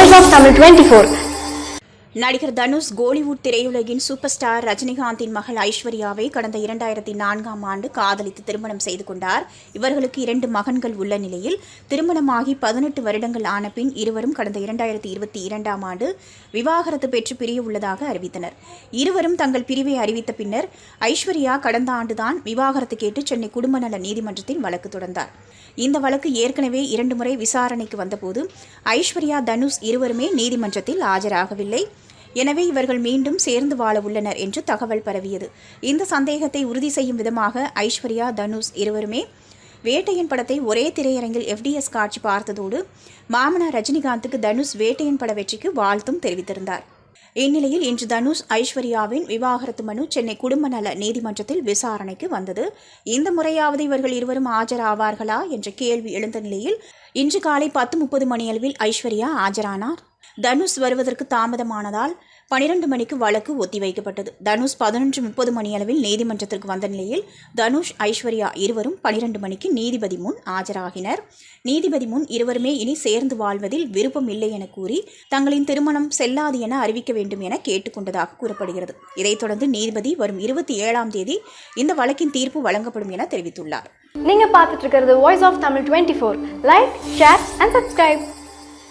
Voice of Tamil 24. நடிகர் தனுஷ் கோலிவுட் திரையுலகின் super star ரஜினிகாந்தின் மகள் ஐஸ்வர்யாவை கடந்த இரண்டாயிரத்தி நான்காம் ஆண்டு காதலித்து திருமணம் செய்து கொண்டார். இவர்களுக்கு இரண்டு மகன்கள் உள்ள நிலையில் திருமணமாகி பதினெட்டு வருடங்கள் ஆன பின் இருவரும் கடந்த இரண்டாயிரத்தி இருபத்தி இரண்டாம் ஆண்டு விவாகரத்து பெற்று பிரிய உள்ளதாக அறிவித்தனர். இருவரும் தங்கள் பிரிவை அறிவித்த பின்னர் ஐஸ்வர்யா கடந்த ஆண்டுதான் விவாகரத்து கேட்டு சென்னை குடும்ப நல நீதிமன்றத்தில் வழக்கு தொடர்ந்தார். இந்த வழக்கு ஏற்கனவே இரண்டு முறை விசாரணைக்கு வந்தபோது ஐஸ்வர்யா தனுஷ் இருவருமே நீதிமன்றத்தில் ஆஜராகவில்லை. எனவே இவர்கள் மீண்டும் சேர்ந்து வாழ உள்ளனர் என்று தகவல் பரவியது. இந்த சந்தேகத்தை உறுதி செய்யும் விதமாக ஐஸ்வர்யா தனுஷ் இருவருமே வேட்டையன் படத்தை ஒரே திரையரங்கில் எஃப்டிஎஸ் காட்சி பார்த்ததோடு மாமனார் ரஜினிகாந்துக்கு தனுஷ் வேட்டையன் பட வெற்றிக்கு வாழ்த்தும் தெரிவித்திருந்தார். இந்நிலையில் இன்று தனுஷ் ஐஸ்வர்யாவின் விவாகரத்து மனு சென்னை குடும்ப நல நீதிமன்றத்தில் விசாரணைக்கு வந்தது. இந்த முறையாவது இவர்கள் இருவரும் ஆஜராவார்களா என்ற கேள்வி எழுந்த நிலையில் இன்று காலை பத்து முப்பது மணியளவில் ஐஸ்வர்யா ஆஜரானார். தனுஷ் வருவதற்கு தாமதமானதால் பனிரெண்டு மணிக்கு வழக்கு ஒத்திவைக்கப்பட்டது. தனுஷ் பதினொன்று முப்பது மணியளவில் நீதிமன்றத்திற்கு வந்த நிலையில் தனுஷ் ஐஸ்வர்யா இருவரும் பனிரெண்டு மணிக்கு நீதிபதி முன் ஆஜராகினர். நீதிபதி முன் இருவருமே இனி சேர்ந்து வாழ்வதில் விருப்பம் இல்லை என கூறி தங்களின் திருமணம் செல்லாது என அறிவிக்க வேண்டும் என கேட்டுக்கொண்டதாக கூறப்படுகிறது. இதைத் தொடர்ந்து நீதிபதி வரும் இருபத்தி ஏழாம் தேதி இந்த வழக்கின் தீர்ப்பு வழங்கப்படும் என தெரிவித்துள்ளார். நீங்க பார்த்துட்டு இருக்கிறது voice of Tamil twenty four like share and subscribe